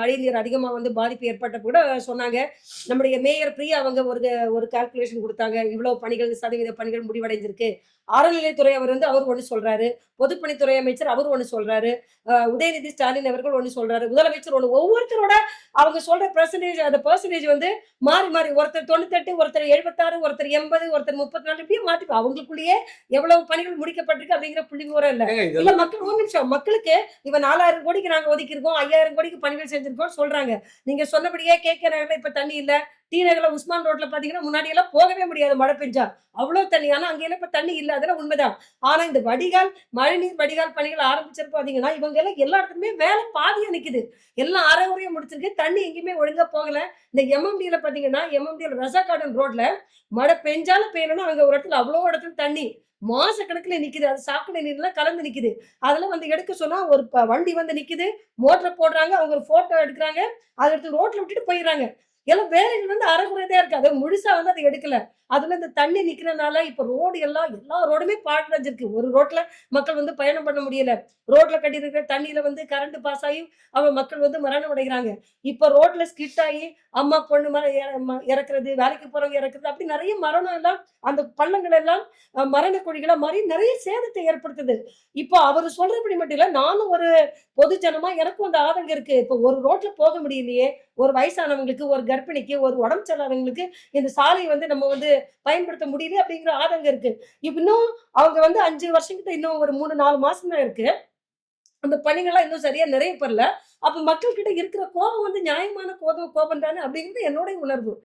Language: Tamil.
மழை நீர் அதிகமா வந்து பாதிப்பு ஏற்பட்ட கூட சொன்னாங்க. நம்முடைய மேயர் பிரியா அவங்க ஒரு ஒரு கால்குலேஷன் கொடுத்தாங்க. இவ்வளவு பணிகள் சதவீத பணிகள் முடிவடைந்திருக்கு. அறநிலைத்துறை அவர் வந்து அவர் ஒன்று சொல்றாரு. பொதுப்பணித்துறை அமைச்சர் அவர் ஒன்று சொல்றாரு. உதயநிதி ஸ்டாலின் அவர்கள் ஒன்று சொல்றாரு. முதலமைச்சர் ஒன்று ஒவ்வொருத்தரோட அவங்க சொல்ற பெர்சன்டேஜ் அந்த பெர்சன்டேஜ் வந்து மாறி மாறி. ஒருத்தர் தொண்ணூத்தெட்டு ஒருத்தர் எழுபத்தாறு ஒருத்தர் எண்பது ஒருத்தர் முப்பத்தி நாலு இப்படியே மாற்றி அவங்களுக்குள்ளேயே எவ்வளவு பணிகள் முடிக்கப்பட்டிருக்கு அப்படிங்கிற புள்ளி விவரம் இல்ல இல்ல மக்கள் ஒரு நிமிஷம். மக்களுக்கு இப்ப நாலாயிரம் கோடிக்கு நாங்க ஒதுக்கியிருக்கோம். ஐயாயிரம் கோடிக்கு பணிகள் செஞ்சிருக்கோம் சொல்றாங்க. நீங்க சொன்னபடியே கேட்கிறாங்க இப்ப தண்ணி இல்ல. டி உஸ்மான் ரோட்ல பார்த்தீங்கன்னா முன்னாடி எல்லாம் போகவே முடியாது மழை பெஞ்சா. அவ்வளோ தண்ணி. ஆனால் அங்க எல்லாம் தண்ணி இல்ல அதெல்லாம் உண்மைதான். ஆனால் இந்த வடிகால் மழைநீர் வடிகால் பணிகள் ஆரம்பிச்சிருப்ப பார்த்தீங்கன்னா இவங்க எல்லாம் எல்லா இடத்துலையுமே வேலை பாதியாக நிற்குது எல்லாம் அரைகுறையா முடிச்சிருக்கு. தண்ணி எங்கேயுமே ஒழுங்காக போகல. இந்த எம்எம்டியில் பார்த்தீங்கன்னா எம்எம்டியில் ரசா கார்டன் ரோட்ல மழை பெஞ்சாலும் பெய்யணும்னா அங்கே ஒரு இடத்துல அவ்வளோ இடத்துல தண்ணி மாச கணக்குல நிக்குது. அது சாக்கடை நீர்லாம் கலந்து நிக்குது. அதெல்லாம் வந்து எடுக்க சொன்னா ஒரு ப- வண்டி வந்து நிக்குது. மோட்டரை போடுறாங்க. அவங்க ஒரு போட்டோ எடுக்கிறாங்க. அதை எடுத்து ரோட்ல விட்டுட்டு போயிடுறாங்க. எல்லாம் வேலைகள் வந்து அறகுறையதா இருக்கு. அதை முழுசா வந்து அதை எடுக்கல. அதுல இந்த தண்ணி நிக்கிறனால இப்ப ரோடு எல்லாம் எல்லா ரோடுமே பாழடைஞ்சிருக்கு ஒரு ரோட்ல மக்கள் வந்து பயணம் பண்ண முடியல. ரோட்ல கட்டி இருக்கிற தண்ணியில வந்து கரண்ட் பாஸ் ஆகி அவங்க மக்கள் வந்து மரணம் அடைகிறாங்க. இப்ப ரோட்ல ஸ்கிட் ஆகி அம்மா பொண்ணு மரம் இறக்குறது வேலைக்கு போறவங்க இறக்குறது அப்படி நிறைய மரணம் எல்லாம் அந்த பள்ளங்கள் எல்லாம் மரண குழிகளா மாறி நிறைய சேதத்தை ஏற்படுத்துது. இப்போ அவர் சொல்றபடி மட்டும் இல்ல நானும் ஒரு பொது ஜனமா எனக்கும் அந்த ஆதங்கம் இருக்கு. இப்போ ஒரு ரோட்ல போக முடியலையே ஒரு வயசானவங்களுக்கு ஒரு கர்ப்பிணிக்கு ஒரு உடம்பு சரியில்லாதவங்களுக்கு இந்த சாலையை வந்து நம்ம வந்து பயன்படுத்த முடியல அப்படிங்கிற ஆதங்கம் இருக்கு. இன்னும் அவங்க வந்து அஞ்சு வருஷங்கிட்ட இன்னும் ஒரு மூணு நாலு மாசம் தான் இருக்கு. அந்த பணிகள்லாம் இன்னும் சரியா நிறைய பெறல. அப்ப மக்கள்கிட்ட இருக்கிற கோபம் வந்து நியாயமான கோபம் கோபம் தானே அப்படிங்கிறது என்னோட உணர்வு.